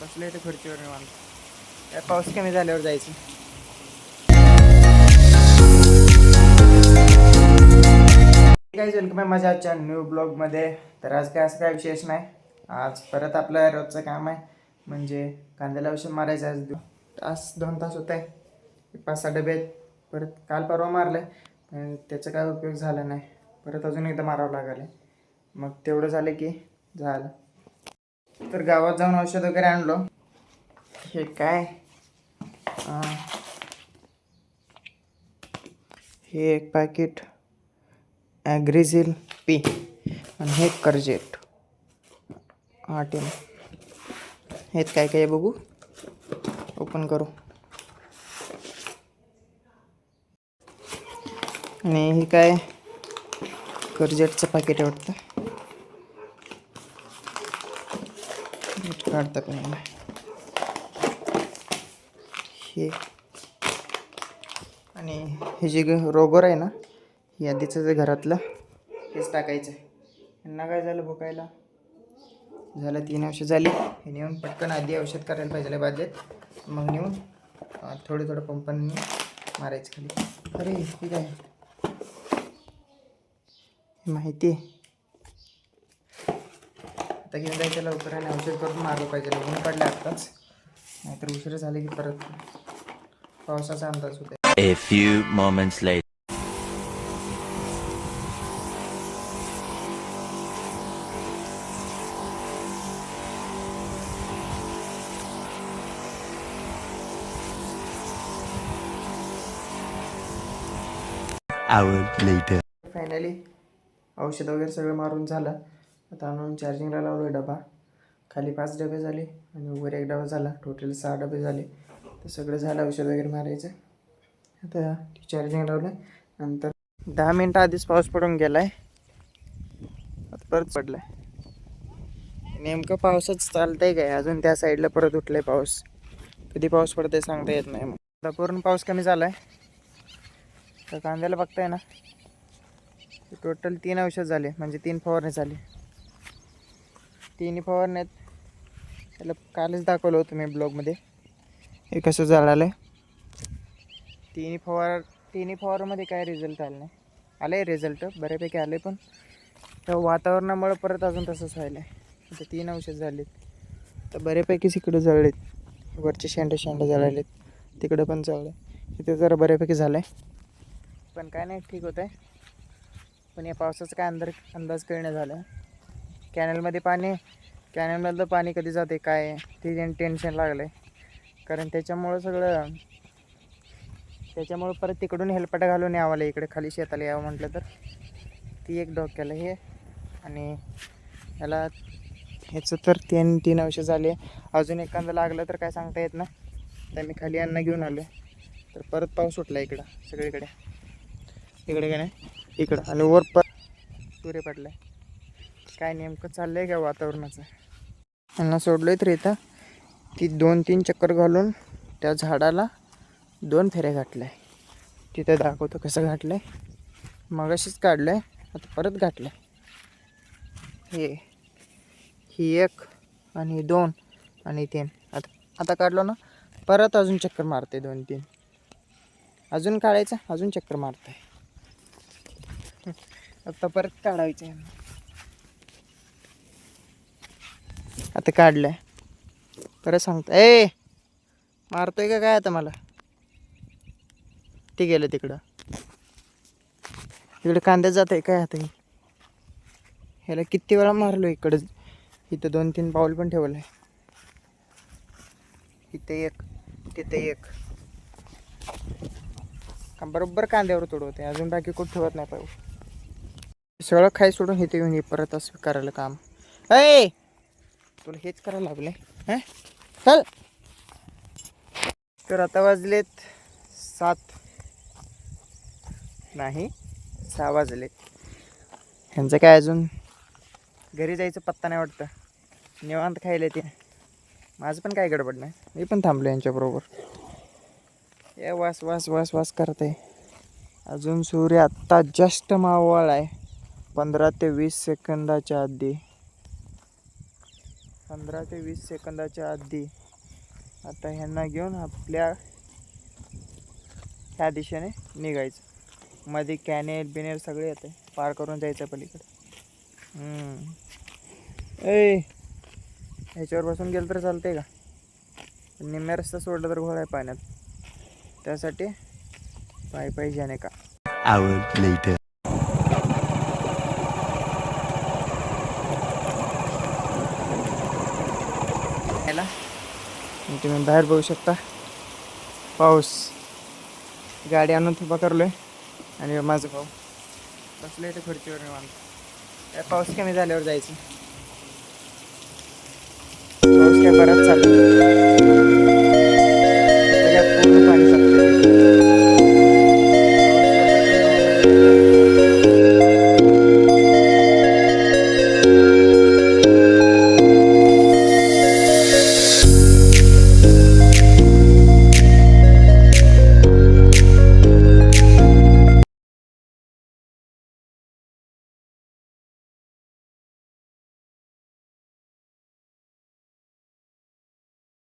बसले ते खुर्चीवर निवांत. पाऊस कमी झाल्यावर जायचं? काय वेलकम आहे माझ्या आजच्या न्यू ब्लॉगमध्ये तर आज काय असं काय विशेष नाही. आज परत आपलं रोजचं काम आहे. म्हणजे कांद्याला औषध मारायचं आज. तास दोन तास होत आहे पाच सहा डबे परत काल परवा मारलं पण त्याचा काय उपयोग झाला नाही. परत अजून एकदा मारावं लागलं मग तेवढं झालं की झालं. तर गावात जाऊन औषध वगैरे आणलो. हे काय? हे एक पॅकेट ॲग्रिझिल पी आणि हे कर्जेट आठ एम हेच काय काय आहे बघू. ओपन करू. आणि हे काय? कर्जेटचं पॅकेट आहे वाटतं. काढता पण हे. आणि हे जे ग- रोगर आहे ना हे आधीचं जे घरातलं हेच टाकायचं आहे. यांना काय झालं भुकायला? झालं तीन औषध झाली. हे नेऊन पटकन आधी औषध करायला पाहिजे बादलीत. मग नेऊन थोडं थोडं पंपांनी मारायचं खाली. अरे हे काय? हे माहिती आहे. आता घेऊन जायचं लवकर आणि औषध करून मारलं पाहिजे ऊन पडलं आत्ताच नाहीतर उशीर झाले की परत पावसाचा अंदाज होता A few moments later. Hour later. Finally औषध वगैरे सगळं मारून झालं आता आणून चार्जिंगला लावलो डबा. खाली पाच डबे झाले आणि वर एक डबा झाला. टोटल सहा डबे झाले. तर सगळं झालं औषध वगैरे मारायचं. आता चार्जिंग लावलं नंतर दहा मिनटं आधीच पाऊस पडून गेला आहे आता परत पडला आहे नेमकं पावसाच चालतंय काय? अजून त्या साईडला परत उठलं आहे पाऊस. कधी पाऊस पडतंय सांगता येत नाही मग. आता पूर्ण पाऊस कमी झाला आहे तर कांद्याला बघताय ना. टोटल तीन औषध झाले. म्हणजे तीन फवारणी झाली. तिन्ही फवारण्यात. त्याला कालच दाखवलं होतं मी ब्लॉगमध्ये. हे कसं झालं तिन्ही फवार तिन्ही फवारमध्ये काय रिझल्ट आला नाही. आलं आहे रिझल्ट बऱ्यापैकी आले पण. त्या वातावरणामुळे परत अजून तसंच व्हायलं आहे आता तीन औषध झालेत. तर बऱ्यापैकीच इकडे जळलेत. वरचे शेंडे शेंडे जळालेत. तिकडं पण जळलं इथे जरा बऱ्यापैकी झालं आहे पण काय नाही ठीक होतं आहे पण या पावसाचं काय अंदर अंदाज कळणं झालं. कॅनलमध्ये पाणी कॅनलमधलं पाणी कधी जाते काय ते ते टेन्शन लागलं आहे कारण त्याच्यामुळं सगळं त्याच्यामुळं परत तिकडून हेलपाटा घालून यावाला इकडे खाली शेताला यावं म्हटलं तर. ती एक डोक्याला हे. आणि ह्याला ह्याचं तर तीन तीन अंश झाले. अजून एखादं लागलं तर काय सांगता येत ना तर मी खाली अन्न घेऊन आलो तर परत पाऊस उठला इकडं सगळीकडे. इकडे काय नाही? इकडं. आणि वर पर तुरे आहे काय नेमकं चाललंय का वातावरणाचं? त्यांना सोडलं आहे तर इथं. ती दोन तीन चक्कर घालून त्या झाडाला दोन फेऱ्या घातल्या. तिथं दाखवतो कसं घातलंय. मगाशीच आहे आता परत घातलंय. हे ही एक आणि दोन आणि तीन. आता आता काढलो ना परत अजून चक्कर मारते दोन तीन. अजून काढायचं अजून चक्कर मारते आता परत काढायचं आहे आता काढलंय. परत सांगता. ए मारतोय का काय आता मला? ते गेलं तिकडं. इकडे कांद्यात जात आहे काय आता हे? ह्याला किती वेळा मारलो इकडं? इथं दोन तीन पाऊल पण ठेवलं आहे इथे एक तिथे एक. का बरोबर कांद्यावर तुडवते. अजून बाकी कुठं ठेवत नाही पाहिजे सगळं खाई सोडून इथे येऊन हे परत असं करायला काम. ऐ तुला हेच करायला लागले. हां? चल. तर आता वाजलेत सात. नाही सहा वाजलेत. ह्यांचं काय अजून? घरी जायचं पत्ता नाही वाटतं. निवांत खायला ते माझं पण काय गडबड नाही. मी पण थांबलो यांच्याबरोबर हे वास वास वास वास करते अजून सूर्य आत्ता जस्ट मावळ आहे पंधरा ते वीस सेकंदाच्या आधी. पंधरा ते वीस सेकंदाच्या आधी. आता ह्यांना घेऊन आपल्या ह्या दिशेने निघायचं. मध्ये कॅनेल बिनेल सगळे येते. पार करून जायचं पलीकडे. हम्म. ए ह्याच्यावर बसून गेलं तर चालतंय का? पण निम्म्या रस्ता सोडला तर घोळ आहे पाण्यात. त्यासाठी पाय पाहिजे आणि का? Hour तुम्ही बाहेर बघू शकता. पाऊस. गाडी आणून उभा करलोय. आणि माझं भाऊ. बसलं इथे खुर्चीवर निवांत. काय पाऊस कमी झाल्यावर जायचं. पाऊस काय बराच चालू